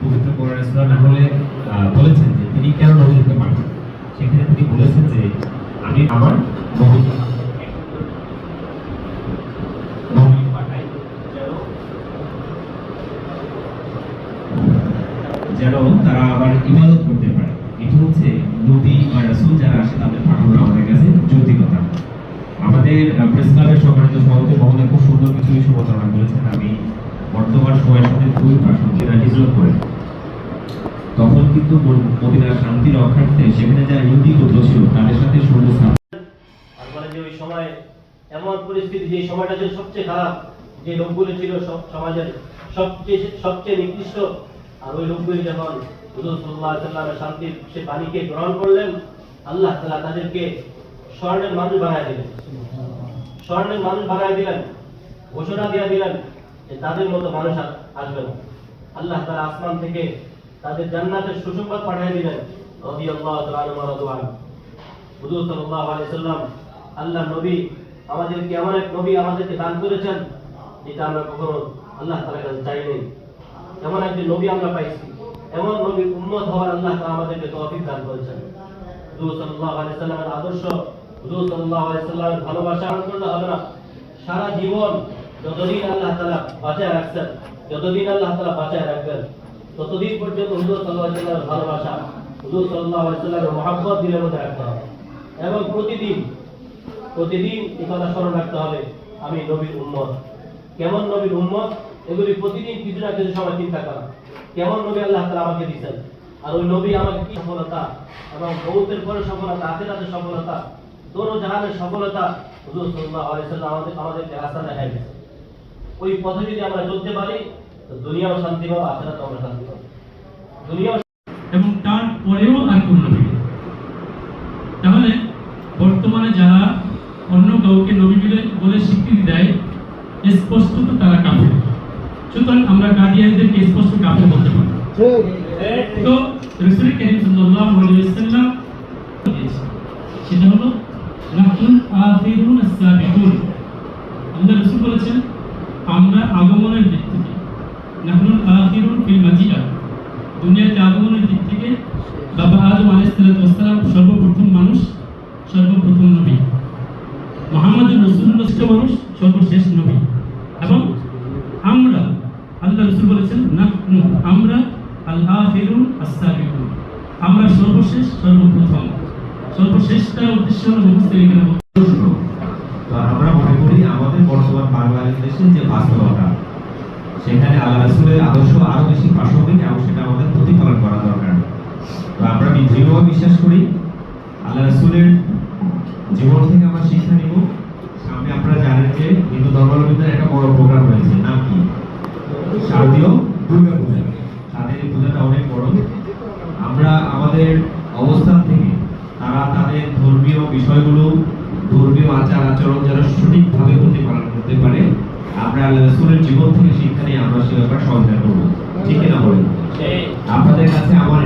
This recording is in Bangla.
পবিত্র কোরআন বলেছেন যে তিনি কেন নবী হতে পারেন সেখানে তিনি বলেছেন যে, আমি আমার যেন তারা আবার ইবাদত করতে পারে। এটা হচ্ছে নবী বা রাসূল যারা আসে, তাদের পাঠানো আমাদের কাছে যৌক্তিকতা। আমাদের সম্মানিত সভাপতি মহোদয় খুব সুন্দর কিছু বর্ণনা করেছেন। আমি বর্তমান সময়ের সাথে খুবই প্রাসঙ্গিক হিজরত করে। তখন কিন্তু মদিনার শান্তি রক্ষার্থে সেখানে যারা ইহুদি গোত্র ছিল, তাদের সাথে আর যে ওই সময় এমন পরিস্থিতি, যে সময়টা ছিল সবচেয়ে খারাপ, যে লোকগুলো ছিল সমাজের সবচেয়ে সবচেয়ে নিকৃষ্ট, আর ওই লোকগুলি যখন হুজুর সাল্লাহ সাল্লামের শান্তির সে বাণীকে গ্রহণ করলেন, আল্লাহ তালা তাদেরকে স্বর্ণের মানুষ বানায় দিলেন। স্বর্ণের মানুষ বানায় দিলেন, ঘোষণা দিয়ে দিলেন যে তাদের মতো মানুষ আসবে না। আল্লাহ তালা আসমান থেকে তাদের জান্নাতের সুসংবাদ পাঠিয়ে দিলেন। রবি আল্লাহ আল্লাহ নবী আমাদেরকে এমন এক নবী আমাদেরকে দান করেছেন যেটা আমরা কখনো আল্লাহ তাআলার কাছে চাইনি। এমন একজন নবী আমরা পাইছি। এমন নবী উন্নত হওয়ার আল্লাহ তাআলা আমাদেরকে তৌফিক দান করেছেন। হুজুর সাল্লাল্লাহু আলাইহি সাল্লামের আদর্শ, হুজুর সাল্লাল্লাহু আলাইহি সাল্লামের ভালোবাসা করলে হবে না। সারা জীবন যতদিন আল্লাহ তাআলা বাঁচায় রাখছেন, যতদিন আল্লাহ তাআলা বাঁচায় রাখবেন, ততদিন পর্যন্ত হুজুর সাল্লামের ভালোবাসা, হুজুর আলাইহি সাল্লামের মহব্বত দিলের মধ্যে রাখতে হবে। এবং প্রতিদিন প্রতিদিন এই কথা স্মরণ রাখতে হবে, আমি নবীর উম্মত। কেমন নবীর উম্মত? এগুলি প্রতিদিন কিছু না কিছু সময় চিন্তা করা। কেমন নবী আল্লাহ তাআলা আমাকে দিয়েছেন? আর ওই নবী আমাকে কি সফলতা এবং বহুতের পরে সফলতা আখিরাতের সফলতা দোনো জাহানের সফলতা হুজুর সাল্লাল্লাহু আলাইহি সাল্লাম আমাদের আমাদেরকে রাস্তা দেখায় গেছে। ওই পথে যদি আমরা চলতে পারি, তো দুনিয়াও শান্তি পাবো, আখিরাতেও আমরা শান্তি পাবো। দুনিয়াও এবং তার পরেও আর কোন তাহলে বর্তমানে যারা অন্য কাউকে নবী বলে বলে স্বীকৃতি দেয় স্পষ্টত তারা কাফের। সুতরাং আমরা কাদিয়ানদেরকে স্পষ্ট কাফের বলতে পারি তো রসুল করিম সাল্লাল্লাহু আলাইহি ওয়াসাল্লাম। সেটা হলো নাহনুল আখিরুন আস-সাবিকুন আল্লাহ রাসূল বলেছেন আমরা আগমনের দিক থেকে, নাহনুল আখিরুন ফিল মাজিয়া, দুনিয়াতে আগমনের দিক থেকে বাবা আদম আলাইহিসসালাম সর্বপ্রথম মানুষ, সর্বপ্রথম নবী। মোহাম্মদ রসুল্লাহ মানুষ, সর্বশেষ নবী। এবং আমরা, আল্লাহ রসুল বলেছেন না আমরা আল্লাহ ফেরুন আস্তাবিকুন আমরা সর্বশেষ, সর্বপ্রথম। সর্বশেষটার উদ্দেশ্য হলো মুখস্থ এখানে প্রশ্ন তো আমরা মনে করি আমাদের বর্তমান বাংলাদেশের যে বাস্তবতা, সেখানে আল্লাহ রাসূলের আদর্শ আরও বেশি প্রাসঙ্গিক এবং সেটা আমাদের প্রতিফলন করা দরকার। তো আমরা দৃঢ়ভাবে বিশ্বাস করি, আল্লাহ রাসূলের জীবন থেকে আমরা শিক্ষা নিব। সামনে আপনারা জানেন যে হিন্দু ধর্মাবলম্বীদের একটা বড় প্রোগ্রাম রয়েছে নাম কি? শারদীয় দুর্গা পূজা। তাদের এই পূজাটা অনেক বড়। আমরা আমাদের অবস্থান থেকে তারা তাদের ধর্মীয় বিষয়গুলো ধর্মীয় আচার আচরণ যারা সঠিকভাবে প্রতিপালন করতে পারে আমরা আল্লাহ রাসূলের জীবন থেকে শিক্ষা নিয়ে আমরা সে ব্যাপারে সহযোগিতা করব। ঠিক না বলেন? আপনাদের কাছে আমার